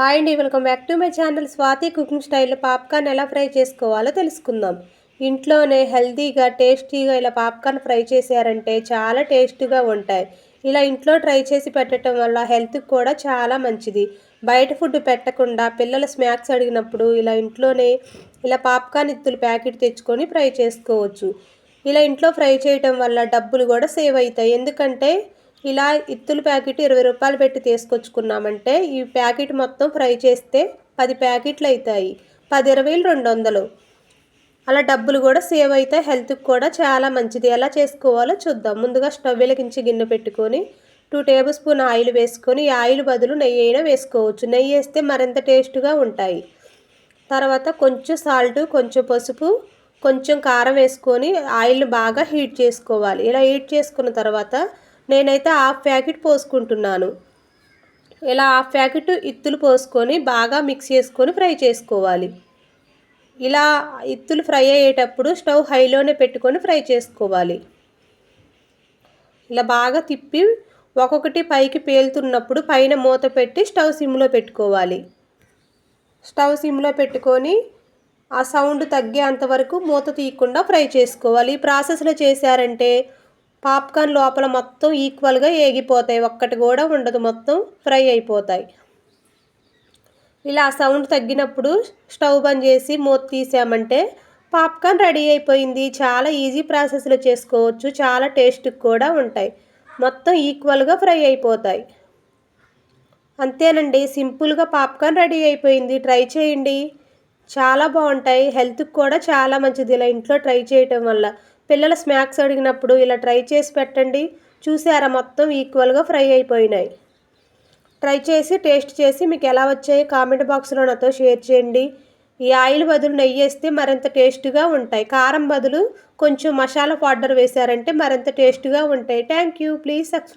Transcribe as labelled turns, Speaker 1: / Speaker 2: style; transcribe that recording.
Speaker 1: Hi అండి welcome back to my channel. Swathi cooking స్టైల్లో popcorn ఎలా ఫ్రై చేసుకోవాలో తెలుసుకుందాం. ఇంట్లోనే హెల్తీగా టేస్టీగా ఇలా పాప్కార్న్ ఫ్రై చేశారంటే చాలా టేస్టీగా ఉంటాయి. ఇలా ఇంట్లో ట్రై చేసి పెట్టడం వల్ల హెల్త్కి కూడా చాలా మంచిది. బయట ఫుడ్ పెట్టకుండా పిల్లల స్నాక్స్ అడిగినప్పుడు ఇలా ఇంట్లోనే ఇలా పాప్కార్న్ ఇత్తులు ప్యాకెట్ తెచ్చుకొని ఫ్రై చేసుకోవచ్చు. ఇలా ఇంట్లో ఫ్రై చేయటం వల్ల డబ్బులు కూడా సేవ్ అవుతాయి. ఎందుకంటే ఇలా ఇత్తుల ప్యాకెట్ ఇరవై రూపాయలు పెట్టి తీసుకొచ్చుకున్నామంటే ఈ ప్యాకెట్ మొత్తం ఫ్రై చేస్తే పది ప్యాకెట్లు అవుతాయి పది ఇరవైలు రెండు వందలు. అలా డబ్బులు కూడా సేవ్ అవుతాయి హెల్త్కి కూడా చాలా మంచిది. ఎలా చేసుకోవాలో చూద్దాం. ముందుగా స్టవ్ వెలిగించి గిన్నె పెట్టుకొని టూ టేబుల్ స్పూన్ ఆయిల్ వేసుకొని ఆయిల్ బదులు నెయ్యి అయినా వేసుకోవచ్చు. నెయ్యి వేస్తే మరింత టేస్ట్గా ఉంటాయి. తర్వాత కొంచెం సాల్ట్ కొంచెం పసుపు కొంచెం కారం వేసుకొని ఆయిల్ బాగా హీట్ చేసుకోవాలి. ఇలా హీట్ చేసుకున్న తర్వాత నేనైతే హాఫ్ ప్యాకెట్ పోసుకుంటున్నాను. ఇలా హాఫ్ ప్యాకెట్ ఇత్తులు పోసుకొని బాగా మిక్స్ చేసుకొని ఫ్రై చేసుకోవాలి. ఇలా ఇత్తులు ఫ్రై అయ్యేటప్పుడు స్టవ్ హైలోనే పెట్టుకొని ఫ్రై చేసుకోవాలి. ఇలా బాగా తిప్పి ఒక్కొక్కటి పైకి పేలుతున్నప్పుడు పైన మూత పెట్టి స్టవ్ సిమ్లో పెట్టుకోవాలి. స్టవ్ సిమ్లో పెట్టుకొని ఆ సౌండ్ తగ్గేంత వరకు మూత తీయకుండా ఫ్రై చేసుకోవాలి. ఈ ప్రాసెస్లో చేశారంటే పాప్కార్న్ లోపల మొత్తం ఈక్వల్గా ఏగిపోతాయి. ఒక్కటి కూడా ఉండదు. మొత్తం ఫ్రై అయిపోతాయి. ఇలా సౌండ్ తగ్గినప్పుడు స్టవ్ బంద్ చేసి మూత తీసామంటే పాప్కార్న్ రెడీ అయిపోయింది. చాలా ఈజీ ప్రాసెస్లో చేసుకోవచ్చు. చాలా టేస్ట్ కూడా ఉంటాయి. మొత్తం ఈక్వల్గా ఫ్రై అయిపోతాయి. అంతేనండి. సింపుల్గా పాప్కార్న్ రెడీ అయిపోయింది. ట్రై చేయండి. చాలా బాగుంటాయి. హెల్త్కి కూడా చాలా మంచిది. ఇలా ఇంట్లో ట్రై చేయటం వల్ల. పిల్లల స్నాక్స్ అడిగినప్పుడు ఇలా ట్రై చేసి పెట్టండి. చూసారా మొత్తం ఈక్వల్గా ఫ్రై అయిపోయినాయి. ట్రై చేసి టేస్ట్ చేసి మీకు ఎలా వచ్చాయి కామెంట్ బాక్స్లో నాతో షేర్ చేయండి. ఈ ఆయిల్ బదులు నెయ్యి వేస్తే మరింత టేస్ట్గా ఉంటాయి. కారం బదులు కొంచెం మసాలా పౌడర్ వేశారంటే మరింత టేస్ట్గా ఉంటాయి. Thank you. Please subscribe